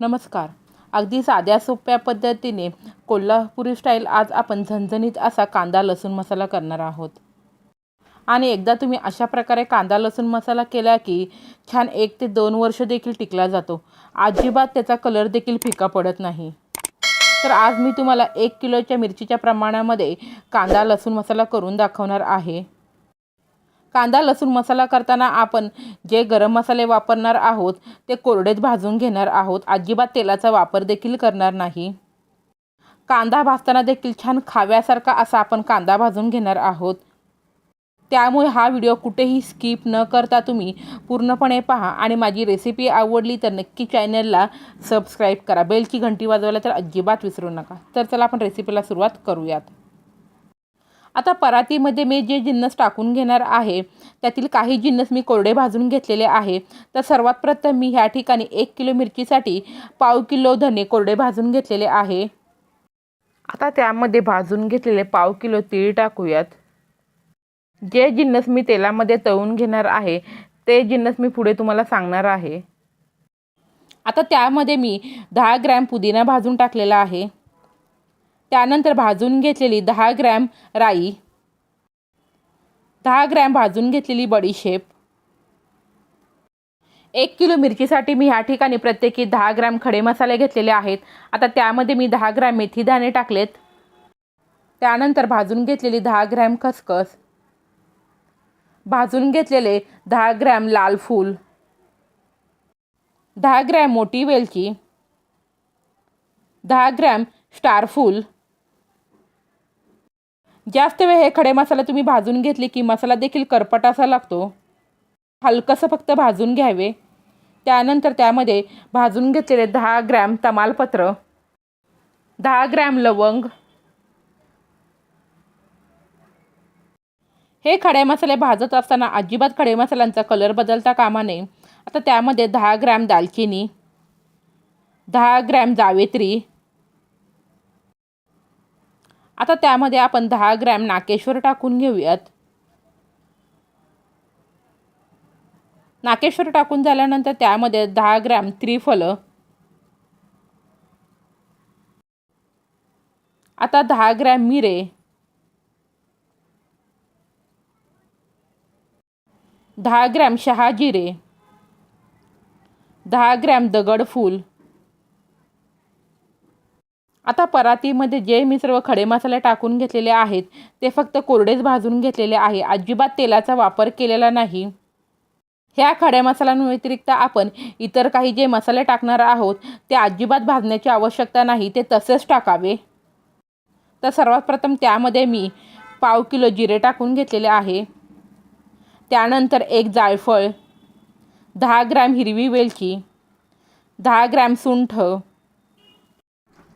नमस्कार. अगदी साध्या सोप्या पद्धतीने कोल्हापुरी स्टाईल आज आपण झणझणीत असा कांदा लसूण मसाला करणार आहोत. आणि एकदा तुम्ही अशा प्रकारे कांदा लसूण मसाला केला की छान एक ते दोन वर्ष देखील टिकला जातो. अजिबात त्याचा कलर देखील फिका पडत नाही. तर आज मी तुम्हाला एक किलोच्या मिरचीच्या प्रमाणामध्ये कांदा लसूण मसाला करून दाखवणार आहे. कांदा लसूण मसाला करताना आपण जे गरम मसाले वापरणार आहोत ते कोरडेच भाजून घेणार आहोत. अजिबात तेलाचा वापर देखील करणार नाही. कांदा भाजताना देखील छान खाव्यासारखा असा आपण कांदा भाजून घेणार आहोत. त्यामुळे हा व्हिडिओ कुठेही स्किप न करता तुम्ही पूर्णपणे पहा आणि माझी रेसिपी आवडली तर नक्की चॅनलला सबस्क्राईब करा. बेलची घंटी वाजवायला तर अजिबात विसरू नका. तर चला आपण रेसिपीला सुरुवात करूयात. आता परातीमध्ये मी जे जिन्नस टाकून घेणार आहे त्यातील काही जिन्नस मी कोरडे भाजून घेतलेले आहे. तर सर्वात प्रथम मी ह्या ठिकाणी एक किलो मिरचीसाठी पाव किलो धने कोरडे भाजून घेतलेले आहे. आता त्यामध्ये भाजून घेतलेले पाव किलो तीळ टाकूयात. जे जिन्नस मी तेलामध्ये तळून घेणार आहे ते जिन्नस मी पुढे तुम्हाला सांगणार आहे. आता त्यामध्ये मी दहा ग्रॅम पुदिना भाजून टाकलेला आहे. त्यानंतर भाजून घेतलेली दहा ग्रॅम राई दहा ग्रॅम भाजून घेतलेली बडीशेप एक किलो मिरचीसाठी मी ह्या ठिकाणी प्रत्येकी दहा ग्रॅम खडे मसाले घेतलेले आहेत. आता त्यामध्ये मी दहा ग्रॅम मेथी दाणे टाकलेत. त्यानंतर भाजून घेतलेली दहा ग्रॅम खसखस भाजून घेतलेले दहा ग्रॅम लाल फूल दहा ग्रॅम मोठी वेलची दहा ग्रॅम स्टार फूल जास्त वेळ हे खडे मसाले तुम्ही भाजून घेतले की मसाला देखील करपट असा लागतो. हलकंसं फक्त भाजून घ्यावे. त्यानंतर त्यामध्ये भाजून घेतलेले दहा ग्रॅम तमालपत्र दहा ग्रॅम लवंग हे खडे मसाले भाजत असताना अजिबात खडे मसाल्यांचा कलर बदलता कामा नये. आता त्यामध्ये दहा ग्रॅम दालचिनी दहा ग्रॅम जावेत्री आता त्यामध्ये आपण दहा ग्रॅम नाकेश्वर टाकून घेऊयात. नाकेश्वर टाकून झाल्यानंतर त्यामध्ये दहा ग्रॅम त्रिफलं. आता दहा ग्रॅम मिरे. दहा ग्रॅम शहाजिरे. दहा ग्रॅम दगडफूल. आता परातीमध्ये जे मी सर्व खडे मसाले टाकून घेतलेले आहेत ते फक्त कोरडेच भाजून घेतलेले आहे. अजिबात तेलाचा वापर केलेला नाही. ह्या खड्या मसाल्यांव्यतिरिक्त आपण इतर काही जे मसाले टाकणार आहोत ते अजिबात भाजण्याची आवश्यकता नाही ते तसेच टाकावे. तर सर्वात प्रथम त्यामध्ये मी पाव किलो जिरे टाकून घेतलेले आहे. त्यानंतर एक जायफळ दहा ग्रॅम हिरवी वेलची दहा ग्रॅम सुंठ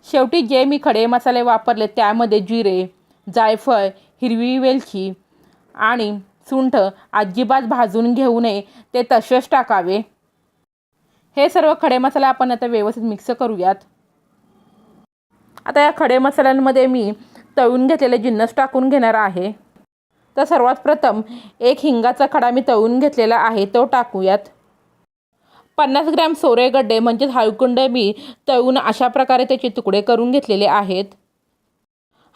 शेवटी जे मी खडे मसाले वापरले त्यामध्ये जिरे जायफळ हिरवी वेलची आणि सुंठ अजिबात भाजून घेऊ नये ते तसेच टाकावे. हे सर्व खडे मसाले आपण आता व्यवस्थित मिक्स करूयात. आता या खडे मसाल्यांमध्ये मी तळून घेतलेले जिन्नस टाकून घेणार आहे. तर सर्वात प्रथम एक हिंगाचा खडा मी तळून घेतलेला आहे तो टाकूयात. पन्नास ग्रॅम सोरे गड्डे म्हणजेच हळकुंड मी तळून अशा प्रकारे त्याचे तुकडे करून घेतलेले आहेत.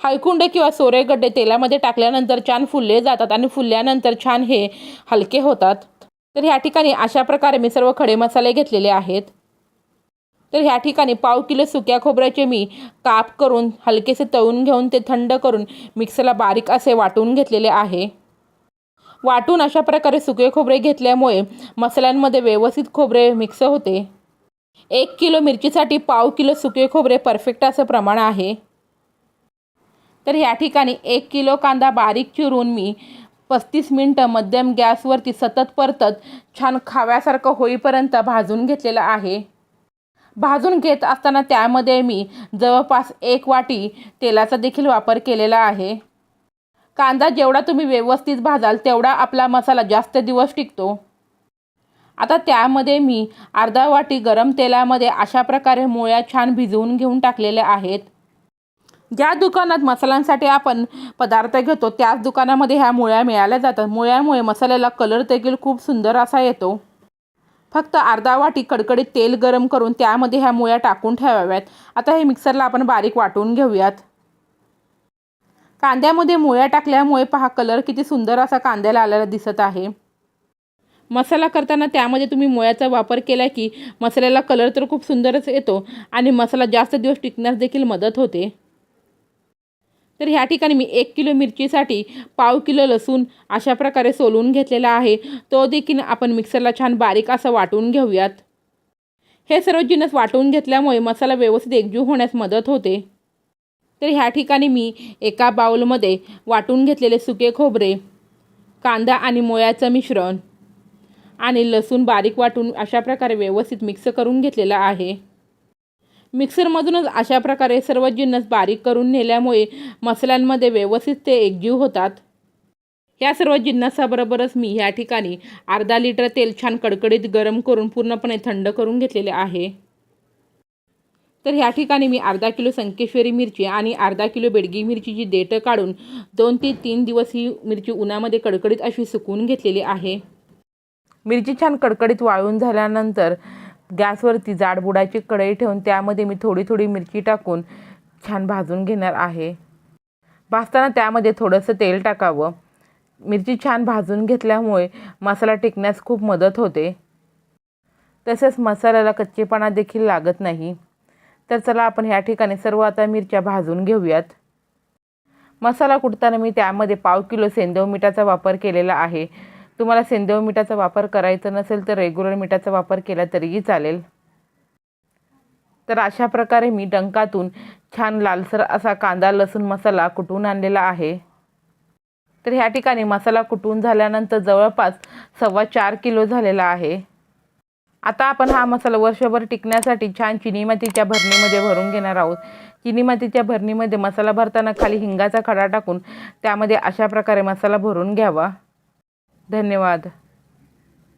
हळकुंडे किंवा सोरे गड्डे तेलामध्ये टाकल्यानंतर छान फुलले जातात आणि फुलल्यानंतर छान हे हलके होतात. तर ह्या ठिकाणी अशा प्रकारे मी सर्व खडे मसाले घेतलेले आहेत. तर ह्या ठिकाणी पाव किलो सुक्या खोबऱ्याचे मी काप करून हलकेसे तळून घेऊन ते थंड करून मिक्सरला बारीक असे वाटून घेतलेले आहे. वाटून अशा प्रकारे सुके खोबरे घेतल्यामुळे मसाल्यांमध्ये व्यवस्थित खोबरे मिक्स होते. एक किलो मिरचीसाठी पाव किलो सुके खोबरे परफेक्ट असं प्रमाण आहे. तर ह्या ठिकाणी एक किलो कांदा बारीक चिरून मी पस्तीस मिनटं मध्यम गॅसवरती सतत परतत छान खाव्यासारखं होईपर्यंत भाजून घेतलेलं आहे. भाजून घेत असताना त्यामध्ये मी जवळपास एक वाटी तेलाचा देखील वापर केलेला आहे. कांदा जेवढा तुम्ही व्यवस्थित भाजाल तेवढा आपला मसाला जास्त दिवस टिकतो. आता त्यामध्ये मी अर्धा वाटी गरम तेलामध्ये अशा प्रकारे मुळ्या छान भिजवून घेऊन टाकलेल्या आहेत. ज्या दुकानात मसाल्यांसाठी आपण पदार्थ घेतो त्याच दुकानामध्ये ह्या मुळ्या मिळाल्या जातात. मुळ्यामुळे मसाल्याला कलर देखील खूप सुंदर असा येतो. फक्त अर्धा वाटी कडकडीत तेल गरम करून त्यामध्ये ह्या मुळ्या टाकून ठेवाव्यात. आता हे मिक्सरला आपण बारीक वाटून घेऊयात. कांद्यामध्ये मुळ्या टाकल्यामुळे पहा कलर किती सुंदर असा कांद्याला आलेला दिसत आहे. मसाला करताना त्यामध्ये तुम्ही मुळ्याचा वापर केला की मसाल्याला कलर तर खूप सुंदरच येतो आणि मसाला जास्त दिवस टिकण्यास देखील मदत होते. तर ह्या ठिकाणी मी एक किलो मिरचीसाठी पाव किलो लसूण अशा प्रकारे सोलून घेतलेला आहे. तो देखील आपण मिक्सरला छान बारीक असं वाटून घेऊयात. हे सर्व जिन्नस वाटून घेतल्यामुळे मसाला व्यवस्थित एकजीव होण्यास मदत होते. तर ह्या ठिकाणी मी एका बाउलमध्ये वाटून घेतलेले सुके खोबरे कांदा आणि मोयाचं मिश्रण आणि लसूण बारीक वाटून अशा प्रकारे व्यवस्थित मिक्स करून घेतलेला आहे. मिक्सरमधूनच अशा प्रकारे सर्व जिन्नस बारीक करून नेल्यामुळे मसाल्यांमध्ये व्यवस्थित ते एकजीव होतात. या सर्व जिन्नसाबरोबरच मी ह्या ठिकाणी अर्धा लिटर तेल छान कडकडीत गरम करून पूर्णपणे थंड करून घेतलेले आहे. तर ह्या ठिकाणी मी अर्धा किलो संकेश्वरी मिरची आणि अर्धा किलो बेडगी मिरचीची देठं काढून दोन ते तीन दिवस ही मिरची उन्हामध्ये कडकडीत अशी सुकवून घेतलेली आहे. मिरची छान कडकडीत वाळून झाल्यानंतर गॅसवरती जाड बुडाची कढई ठेवून त्यामध्ये मी थोडी थोडी मिरची टाकून छान भाजून घेणार आहे. भाजताना त्यामध्ये थोडंसं तेल टाकावं. मिरची छान भाजून घेतल्यामुळे मसाला टिकण्यास खूप मदत होते. तसेच मसाल्याला कच्चेपणा देखील लागत नाही. तर चला आपण ह्या ठिकाणी सर्व आता मिरच्या भाजून घेऊयात. मसाला कुटताना मी त्यामध्ये पाव किलो सेंदव मिठाचा वापर केलेला आहे. तुम्हाला सेंदव मिठाचा वापर करायचा नसेल तर रेग्युलर मिठाचा वापर केला तरीही चालेल. तर अशा प्रकारे मी डंकातून छान लालसर असा कांदा लसूण मसाला कुटून आणलेला आहे. तर ह्या ठिकाणी मसाला कुटून झाल्यानंतर जवळपास सव्वा चार किलो झालेला आहे. आता आपण हा मसाला वर्षभर टिकण्यासाठी छान चिनी मातीच्या भरणीमध्ये भरून घेणार आहोत. चिनी मातीच्या भरणीमध्ये मसाला भरताना खाली हिंगाचा खडा टाकून त्यामध्ये अशा प्रकारे मसाला भरून घ्यावा. धन्यवाद.